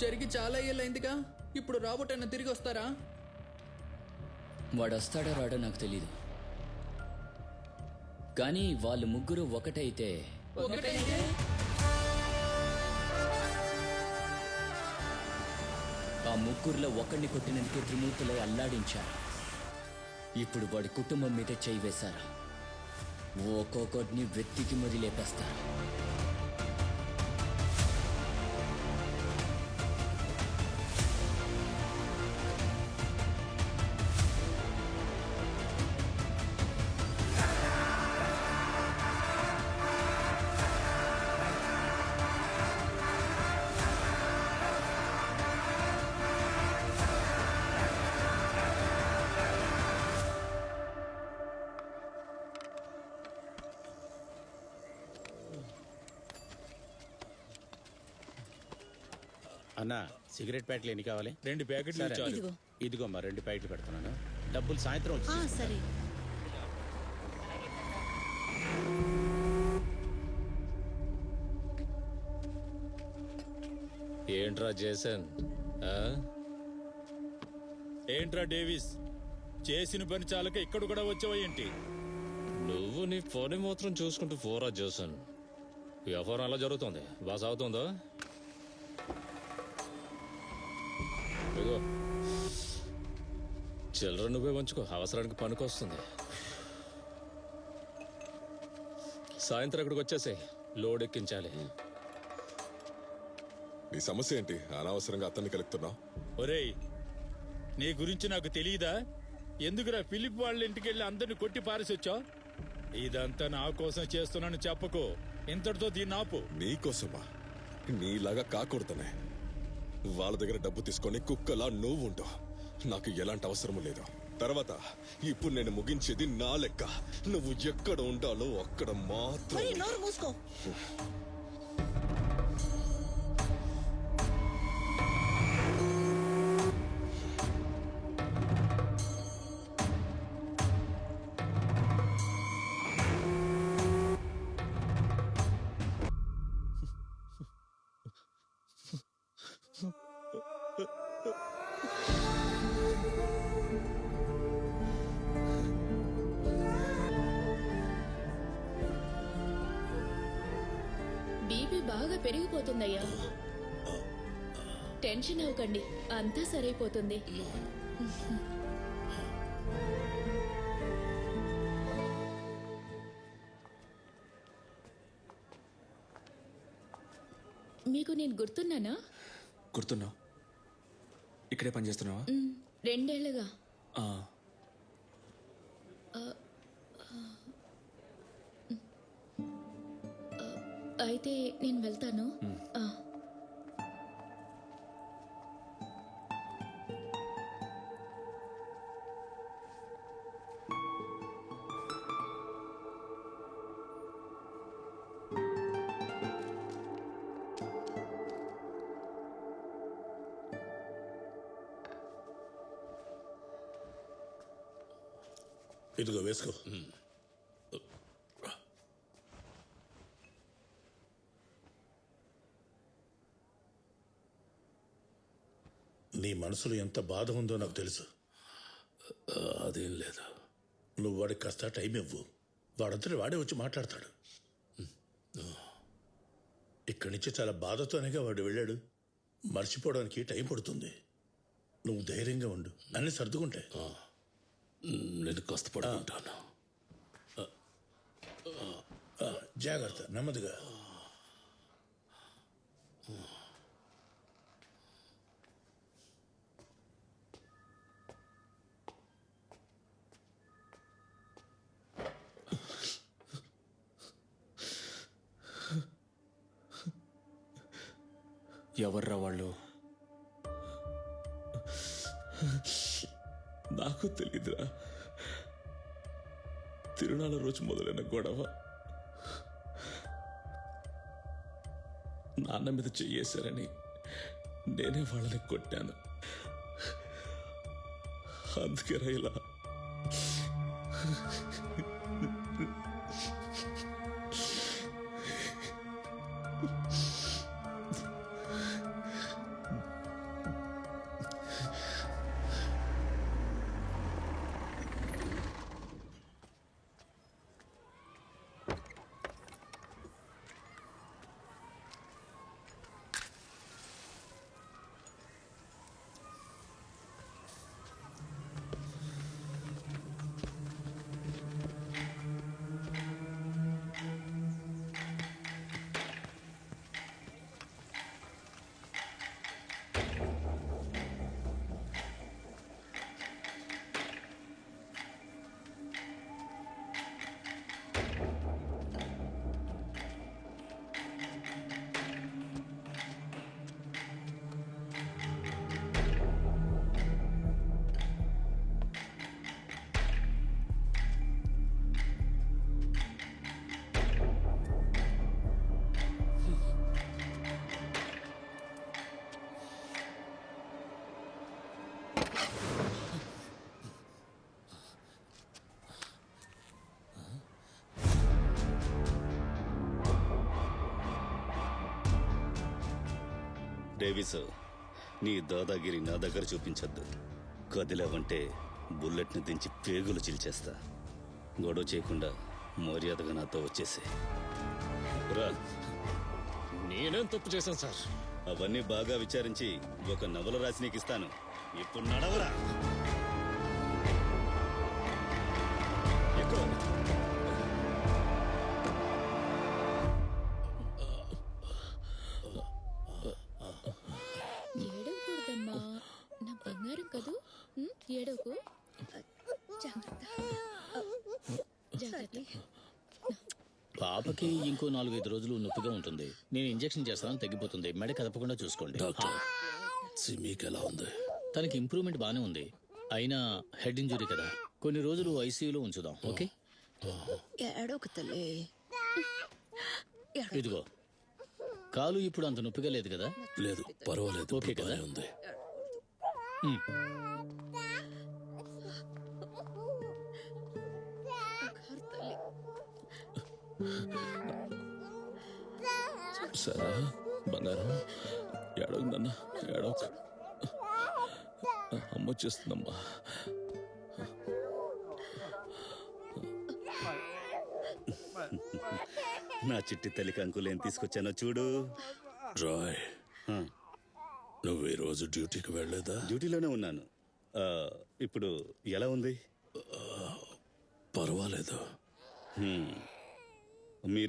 జరిగి చాలా ఏళ్ళైందిగా ఇప్పుడు రాబోటైనా తిరిగి వస్తారా? వాడు వస్తాడో రాడో నాకు తెలీదు. కానీ వాళ్ళు ముగ్గురు ఒకటైతే ఒకటైతే? ఆ ముగ్గురులో ఒకడిని కొట్టినందుకే త్రిమూర్తులై అల్లాడించారు. ఇప్పుడు వాడి కుటుంబం మీద చేయి వేశారు. ఒక్కొక్కడిని వెతికి మరీ లేపేస్తారు. అన్న సిగరెట్ ప్యాకెట్లు ఎన్ని కావాలి? రెండు ప్యాకెట్లు సరే. చాలు. ఇదిగో. ఇదిగోమ్మా రెండు ప్యాకెట్లు పెడుతున్నాను. డబ్బులు సాయంత్రం వచ్చి ఆ. సరే. ఏంట్రా జేసన్? ఆ? ఏంట్రా డేవిస్? చేసిన పని చాలక ఇక్కడ కూడా వచ్చావా ఏంటి? నువ్వు నీ పని మాత్రం చూసుకుంటూ పోరా జోసన్. వ్యాపారం అలా జరుగుతుంది? బాగా సాగుతుందా? ఇదిగో. చిల్లర నువ్వే ఉంచుకో అవసరానికి పనికొస్తుంది సాయంత్రం ఇక్కడికి వచ్చేసాయి. లోడ్ ఎక్కించాలి. నీ సమస్య ఏంటి? అనవసరంగా అతన్ని కలుపుతున్నావు. ఒరేయ్ నీ గురించి నాకు తెలియదా? ఎందుకురా ఫిలిప్ వాళ్ళ ఇంటికి వెళ్ళి అందరిని కొట్టి పారేసి వచ్చావు ఇదంతా నా కోసం చేస్తున్నాను చెప్పకు. ఇంతటితో దీన్ని ఆపు. నీకోసమా నీలాగా కాకూడదనే. వాళ్ళ దగ్గర డబ్బు తీసుకొని కుక్కలా నువ్వు ఉంటావు నాకు ఎలాంటి అవసరము లేదు. తర్వాత ఇప్పుడు నేను ముగించేది నా లెక్క. నువ్వు ఎక్కడ ఉండాలో అక్కడ మాత్రం పెరిగిపోతుందయ్యా. టెన్షన్ అవ్వకండి అంతా సరైపోతుంది. మీకు నేను గుర్తున్నానా? గుర్తున్నావు. ఇక్కడే పని చేస్తున్నావా మ్, రెండేళ్ళుగా అయితే నేను వెళ్తాను. ఆ, ఇదిగో వేసుకో. నీ మనసులో ఎంత బాధ ఉందో నాకు తెలుసు. అదేం లేదు. నువ్వు వాడికి కాస్త టైం ఇవ్వు. వాడంతటి వాడే వచ్చి మాట్లాడతాడు. ఇక్కడి నుంచి చాలా బాధతోనేగా వాడు వెళ్ళాడు. మర్చిపోవడానికి టైం పడుతుంది. నువ్వు ధైర్యంగా ఉండు. అన్ని సర్దుకుంటాయి నేను కాస్త పడుకుంటాను. ఆ, జాగ్రత్త నెమ్మదిగా. ఎవర్రా వాళ్ళు? నాకు తెలీదురా. తిరునాళ్ళ రోజు మొదలైన గొడవ. నాన్న మీద చెయ్యేశారని నేనే వాళ్ళని కొట్టాను. అందుకే రా ఇలా డేవిస్ నీ దాదాగిరి నా దగ్గర చూపించొద్దు. కదిలేవంటే బుల్లెట్ని దించి పేగులు చిల్చేస్తా. గొడవ చేయకుండా మర్యాదగా నాతో వచ్చేసి. రా. నేనేం తప్పు చేశాను సార్? అవన్నీ బాగా విచారించి ఒక నవల రాసి నీకు ఇస్తాను ఇప్పుడు నడవరా? పాపకి ఇంకో నాలుగైదు రోజులు నొప్పిగా ఉంటుంది. నేను ఇంజెక్షన్ చేస్తాను తగ్గిపోతుంది. మెడ కదపకుండా చూసుకోండి. డాక్టర్ సిమీకి ఎలా ఉంది? తనకి ఇంప్రూవ్మెంట్ బానే ఉంది. అయినా హెడ్ ఇంజురీ కదా. కొన్ని రోజులు ఐసీయూలో ఉంచుదాం. ఓకే? ఏడోకు తల్లి ఇదిగో. కాలు ఇప్పుడు అంత నొప్పిగా లేదు కదా? లేదు పర్వాలేదు. ఓకే కదా? ఉంది. సరా బంగారం. ఏడవకు నాన్న ఏడవకు అమ్మ వచ్చేస్తుందమ్మా. నా చిట్టి తల్లికి అంకులు ఏం తీసుకొచ్చానో చూడు. రాయ్ ఆ, నువ్వు ఈ రోజు డ్యూటీకి వెళ్ళలేదా? డ్యూటీలోనే ఉన్నాను. ఆ, ఇప్పుడు ఎలా ఉంది? పర్వాలేదు. హ్మ్,